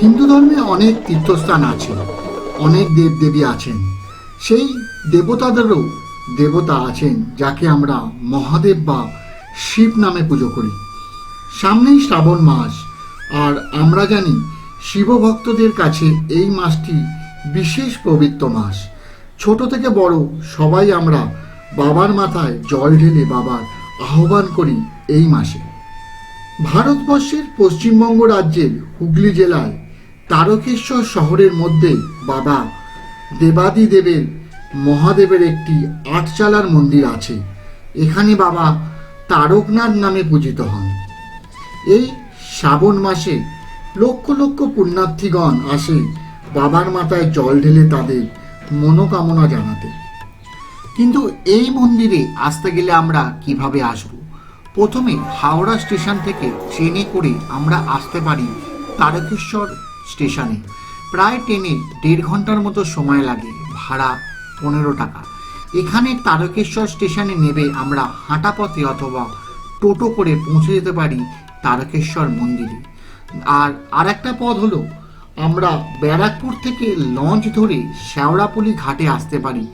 হিন্দু ধর্মে অনেক তীর্থস্থান আছে, অনেক দেবদেবী আছেন। সেই দেবতাদেরও দেবতা আছেন যাকে আমরা মহাদেব বা শিব নামে পুজো করি। সামনেই শ্রাবণ মাস, আর আমরা জানি শিবভক্তদের কাছে এই মাসটি বিশেষ পবিত্র মাস। ছোট থেকে বড় সবাই আমরা বাবার মাথায় জল ঢেলে বাবার আহ্বান করি এই মাসে। ভারতবর্ষের পশ্চিমবঙ্গ রাজ্যের হুগলি জেলায় তারকেশ্বর শহরের মধ্যে বাবা দেবাদিদেবের মহাদেবের একটি আটচালার মন্দির আছে। এখানে বাবা তারকনাথ নামে পূজিত হন। এই শ্রাবণ মাসে লক্ষ লক্ষ পুণ্যার্থীগণ আসে বাবার মাথায় জল ঢেলে তাদের মনোকামনা জানাতে। কিন্তু এই মন্দিরে আসতে গেলে আমরা কীভাবে আসব? প্রথমে হাওড়া স্টেশন থেকে ট্রেনে করে আমরা আসতে পারি তারকেশ্বর স্টেশনে। প্রায় ট্রেনে দেড় ঘণ্টার মতো সময় লাগে, ভাড়া পনেরো টাকা। এখানে তারকেশ্বর স্টেশনে নেবে আমরা হাঁটা পথে অথবা টোটো করে পৌঁছে যেতে পারি তারকেশ্বর মন্দিরে। আর আরেকটা পথ হলো, আমরা ব্যারাকপুর থেকে লঞ্চ ধরে শেওড়াপুলি ঘাটে আসতে পারি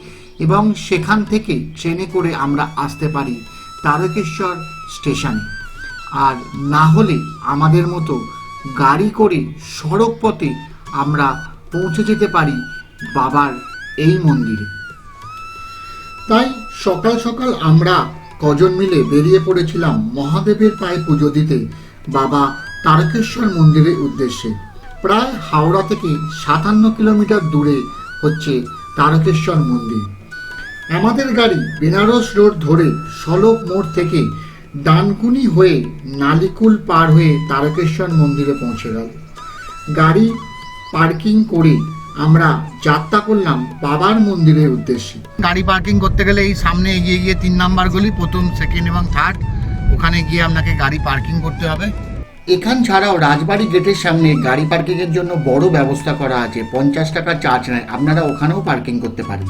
এবং সেখান থেকে ট্রেনে করে আমরা আসতে পারি তারকেশ্বর স্টেশনে। আর না হলে আমাদের মতো গাড়ি করে সড়ক পথে আমরা পৌঁছে যেতে পারি বাবার এই মন্দিরে। তাই সকাল সকাল আমরা কজন মিলে বেরিয়ে পড়েছিলাম মহাদেবের পায়ে পুজো দিতে বাবা তারকেশ্বর মন্দিরের উদ্দেশ্যে। প্রায় হাওড়া থেকে সাতান্ন কিলোমিটার দূরে হচ্ছে তারকেশ্বর মন্দির। আমাদের গাড়ি বেনারস রোড ধরে সলক মোড় থেকে ডানকুনি হয়ে নালিকুল পার হয়ে তারকেশ্বর মন্দিরে পৌঁছে গেল। গাড়ি পার্কিং করে আমরা যাত্রা করলাম বাবার মন্দিরের উদ্দেশ্যে। গাড়ি পার্কিং করতে গেলে এই সামনে এগিয়ে গিয়ে তিন নাম্বার গলি প্রথম সেকেন্ড এবং থার্ড ওখানে গিয়ে আপনাকে গাড়ি পার্কিং করতে হবে। এখান ছাড়াও রাজবাড়ি গেটের সামনে গাড়ি পার্কিংয়ের জন্য বড় ব্যবস্থা করা আছে। পঞ্চাশ টাকা চার্জ নেয়। আপনারা ওখানেও পার্কিং করতে পারেন।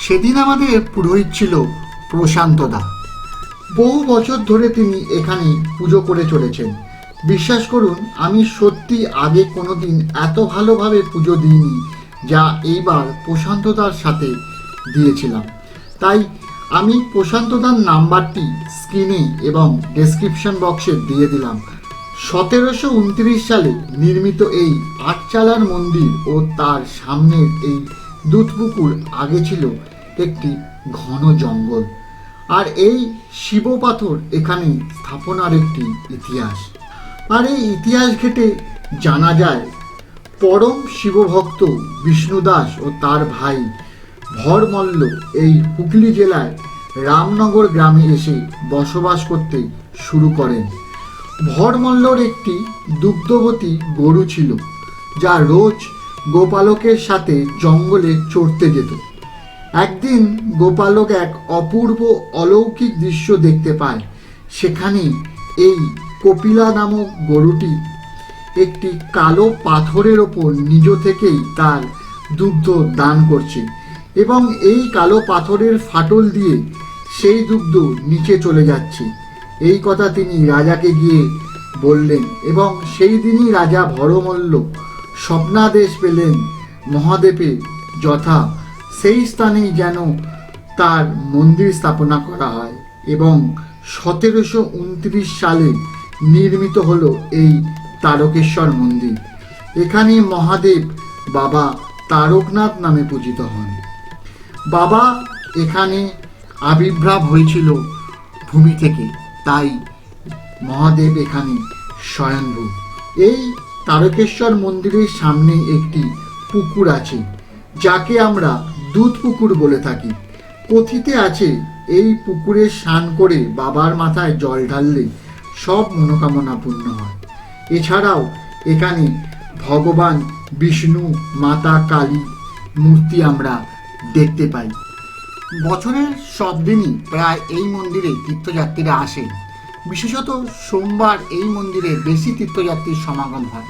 সেদিন আমাদের পুরোহিত ছিল প্রশান্ত দা। বহু বছর ধরে তিনি এখানে পুজো করে চলেছেন। বিশ্বাস করুন, আমি সত্যি আগে কোনোদিন এত ভালোভাবে পুজো দিইনি যা এইবার প্রশান্তদার সাথে দিয়েছিলাম। তাই আমি প্রশান্তদার নাম্বারটি স্ক্রিনে এবং ডেসক্রিপশন বক্সে দিয়ে দিলাম। সতেরোশো উনত্রিশ সালে নির্মিত এই আটচালার মন্দির ও তার সামনের এই দুধপুকুর আগে ছিল একটি ঘন জঙ্গল। আর এই শিব পাথর এখানে স্থাপনার একটি ইতিহাস। আর এই ইতিহাস ঘেটে জানা যায়, পরম শিবভক্ত বিষ্ণুদাস ও তার ভাই ভরমল্ল এই হুগলি জেলায় রামনগর গ্রামে এসে বসবাস করতে শুরু করেন। ভরমল্লর একটি দুগ্ধবতী গরু ছিল, যা রোজ গোপালকের সাথে জঙ্গলে চড়তে যেত। একদিন গোপালক এক অপূর্ব অলৌকিক দৃশ্য দেখতে পায়। সেখানে এই কপিলা নামক গরুটি একটি কালো পাথরের ওপর নিজ থেকেই তার দুগ্ধ দান করছে এবং এই কালো পাথরের ফাটল দিয়ে সেই দুগ্ধ নিচে চলে যাচ্ছে। এই কথা তিনি রাজাকে গিয়ে বললেন এবং সেই দিনই রাজা ভরমল্ল স্বপ্নাদেশ পেলেন মহাদেবের যথা সেই স্থানেই যেন তার মন্দির স্থাপনা করা হয় এবং সতেরোশো উনত্রিশ সালে নির্মিত হলো এই তারকেশ্বর মন্দির। এখানে মহাদেব বাবা তারকনাথ নামে পূজিত হন। বাবা এখানে আবির্ভাব হয়েছিল ভূমি থেকে, তাই মহাদেব এখানে স্বয়ংভূ। এই তারকেশ্বর মন্দিরের সামনে একটি পুকুর আছে, যাকে আমরা দুধ পুকুর বলে থাকি। কথিতে আছে, এই পুকুরে স্নান করে বাবার মাথায় জল ঢাললে সব মনোকামনা পূর্ণ হয়। এছাড়াও এখানে ভগবান, বিষ্ণু, মাতা, কালী মূর্তি আমরা দেখতে পাই। বছরের সব দিনই প্রায় এই মন্দিরে তীর্থযাত্রীরা আসে। বিশেষত সোমবার এই মন্দিরে বেশি তীর্থযাত্রীর সমাগম হয়।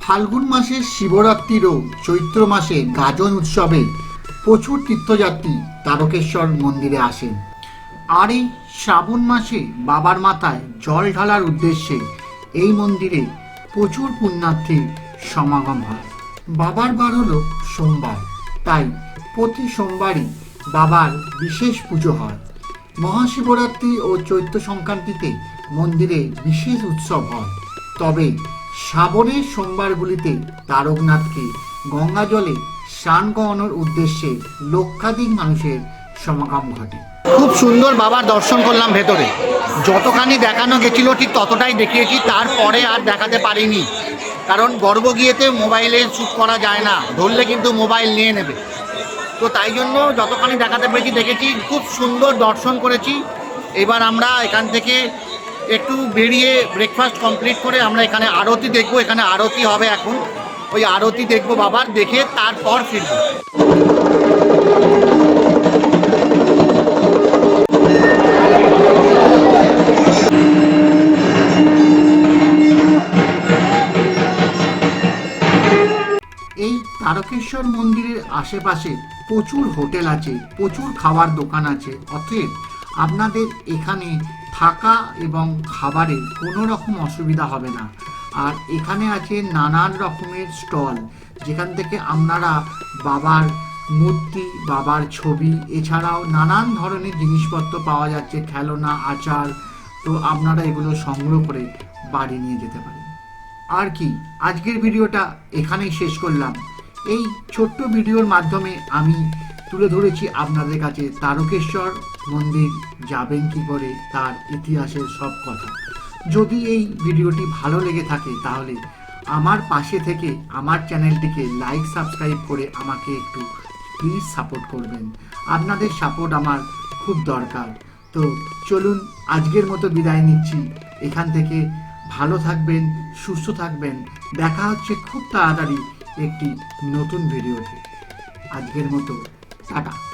ফাল্গুন মাসে শিবরাত্রির ও চৈত্র মাসে গাজন উৎসবে প্রচুর তীর্থযাত্রী তারকেশ্বর মন্দিরে আসেন। আর এই শ্রাবণ মাসে বাবার মাথায় জল ঢালার উদ্দেশ্যে এই মন্দিরে প্রচুর পুণ্যার্থীর সমাগম হয়। বাবার বার হলো সোমবার, তাই প্রতি সোমবারই বাবার বিশেষ পুজো হয়। মহাশিবরাত্রি ও চৈত্র সংক্রান্তিতে মন্দিরে বিশেষ উৎসব হয়। তবে শ্রাবণের সোমবারগুলিতে তারকনাথকে গঙ্গা জলে স্নান করানোর উদ্দেশ্যে লক্ষাধিক মানুষের সমাগম ঘটে। খুব সুন্দর বাবার দর্শন করলাম ভেতরে। যতখানি দেখানো গেছিল, ঠিক ততটাই দেখিয়েছি। তারপরে আর দেখাতে পারিনি। কারণ গর্ব গিয়েতে মোবাইলে শ্যুট করা যায় না। ধরলে কিন্তু মোবাইল নিয়ে নেবে। তো তাই জন্য যতখানি দেখাতে পেরেছি, দেখেছি, খুব সুন্দর দর্শন করেছি। এবার আমরা এখান থেকে একটু বেরিয়ে ব্রেকফাস্ট কমপ্লিট করে আমরা এখানে আরতি দেখব। এখানে আরতি হবে এখন। ওই আরতি দেখব বাবার, দেখে তারপর ফিরবো। এই তারকেশ্বর মন্দিরের আশেপাশে প্রচুর হোটেল আছে, প্রচুর খাবার দোকান আছে। অতএব আপনাদের এখানে থাকা এবং খাবারের কোনো রকম অসুবিধা হবে না। আর এখানে আছে নানান রকমের স্টল, যেখান থেকে আপনারা বাবার মূর্তি, বাবার ছবি, এছাড়াও নানান ধরনের জিনিসপত্র পাওয়া যাচ্ছে, খেলনা, আচার। তো আপনারা এগুলো সংগ্রহ করে বাড়ি নিয়ে যেতে পারেন। আর কি, আজকের ভিডিওটা এখানেই শেষ করলাম। এই ছোট্ট ভিডিওর মাধ্যমে আমি তুলে ধরেছি আপনাদের কাছে তারকেশ্বর মন্দির, যাবেন কি করে, তার ইতিহাসের সব কথা। যদি এই ভিডিওটি ভালো লেগে থাকে, তাহলে আমার পাশে থেকে আমার চ্যানেলটিকে লাইক, সাবস্ক্রাইব করে আমাকে একটু প্লিজ সাপোর্ট করবেন। আপনাদের সাপোর্ট আমার খুব দরকার। তো চলুন, আজকের মতো বিদায় নিচ্ছি। এখান থেকে ভালো থাকবেন, সুস্থ থাকবেন। দেখা হচ্ছে খুব তাড়াতাড়ি একটি নতুন ভিডিওতে। আজকের মতো, টাটা।